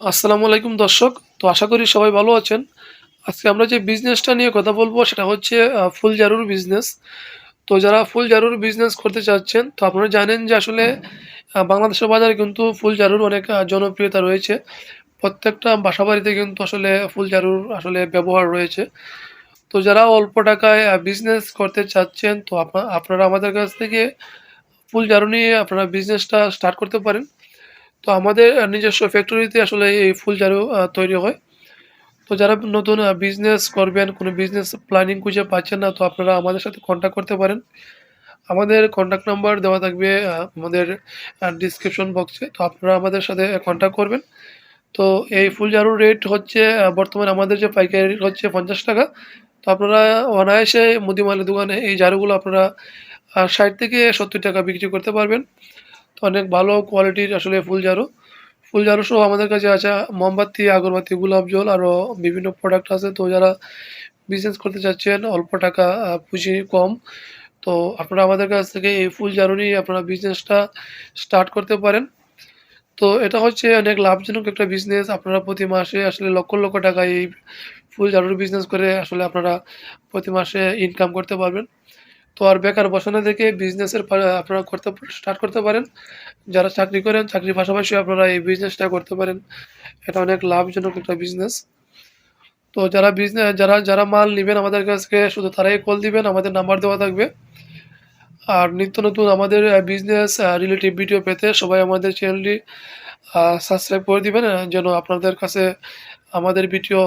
আসসালামু আলাইকুম দর্শক। তো আশা করি সবাই ভালো আছেন। আজকে আমরা যে বিজনেসটা নিয়ে কথা বলব, সেটা হচ্ছে ফুল জারুর বিজনেস তো যারা ফুল জারুর বিজনেস করতে চাচ্ছেন, তো আপনারা জানেন যে আসলে বাংলাদেশের বাজারে কিন্তু ফুল জারুর অনেক জনপ্রিয়তা রয়েছে। প্রত্যেকটা বাসা বাড়িতে কিন্তু আসলে ফুল জারুর আসলে ব্যবহার রয়েছে। তো যারা অল্প টাকায় বিজনেস করতে চাচ্ছেন, তো আপনা- আপনারা আমাদের কাছ থেকে ফুল জারু নিয়ে আপনারা বিজনেসটা স্টার্ট করতে পারেন। তো আমাদের নিজস্ব ফ্যাক্টরিতে আসলে এই ফুল জারু তৈরি হয়। তো যারা নতুন বিজনেস করবেন, কোনো বিজনেস প্ল্যানিং খুঁজে পাচ্ছেন না, তো আপনারা আমাদের সাথে কন্ট্যাক্ট করতে পারেন। আমাদের কন্ট্যাক্ট নাম্বার দেওয়া থাকবে আমাদের ডিসক্রিপশন বক্সে তো আপনারা আমাদের সাথে কন্ট্যাক্ট করবেন। তো এই ফুল জারুর রেট হচ্ছে বর্তমানে আমাদের যে পাইকারি রেট হচ্ছে পঞ্চাশ টাকা। তো আপনারা অনায়াসে মুদিমালের দোকানে এই জারুগুলো আপনারা ষাট থেকে সত্তর টাকা বিক্রি করতে পারবেন। তো অনেক ভালো কোয়ালিটির আসলে ফুল জারু ফুল জারু সহ আমাদের কাছে আছে মোমবাতি, আগরবাতি, গোলাপ জল আরও বিভিন্ন প্রোডাক্ট আছে। তো যারা বিজনেস করতে চাচ্ছেন, অল্প টাকা পুঁজি কম, তো আপনারা আমাদের কাছ থেকে এই ফুল জারু নিয়ে আপনারা বিজনেসটা স্টার্ট করতে পারেন। তো এটা হচ্ছে অনেক লাভজনক একটা বিজনেস আপনারা প্রতি মাসে আসলে লক্ষ লক্ষ টাকা এই ফুল জারুর বিজনেস করে আসলে আপনারা প্রতি মাসে ইনকাম করতে পারবেন। তো আর বেকার বসানো থেকে বিজনেসের আপনারা করতে স্টার্ট করতে পারেন। যারা চাকরি করেন, চাকরির পাশাপাশি আপনারা এই বিজনেসটা করতে পারেন। এটা অনেক লাভজনক একটা বিজনেস তো যারা বিজনেস যারা যারা মাল নেবেন আমাদের কাছ শুধু তারাই কল দিবেন, আমাদের নাম্বার দেওয়া থাকবে। আর নিত্য নতুন আমাদের বিজনেস রিলেটিভ ভিডিও পেতে সবাই আমাদের চ্যানেলটি সাবস্ক্রাইব করে দিবেন যেন আপনাদের কাছে আমাদের ভিডিও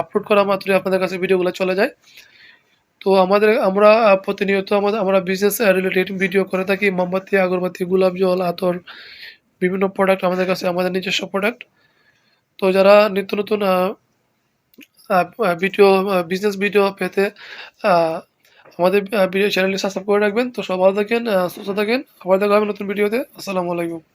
আপলোড করা মাত্রই আপনাদের কাছে ভিডিওগুলো চলে যায়। তো আমাদের, আমরা প্রতিনিয়ত আমাদের, আমরা বিজনেস রিলেটেড ভিডিও করে থাকি। মোমবাতি, আগরবাতি, গোলাপ জল, আতর, বিভিন্ন প্রোডাক্ট আমাদের কাছে, আমাদের নিজস্ব প্রোডাক্ট তো যারা নিত্য নতুন ভিডিও বিজনেস ভিডিও পেতে আমাদের ভিডিও চ্যানেলটি সাবস্ক্রাইব করে রাখবেন। তো সব ভালো থাকেন সুস্থ থাকেন। আবার দেখা হবে নতুন ভিডিওতে আসসালামু আলাইকুম।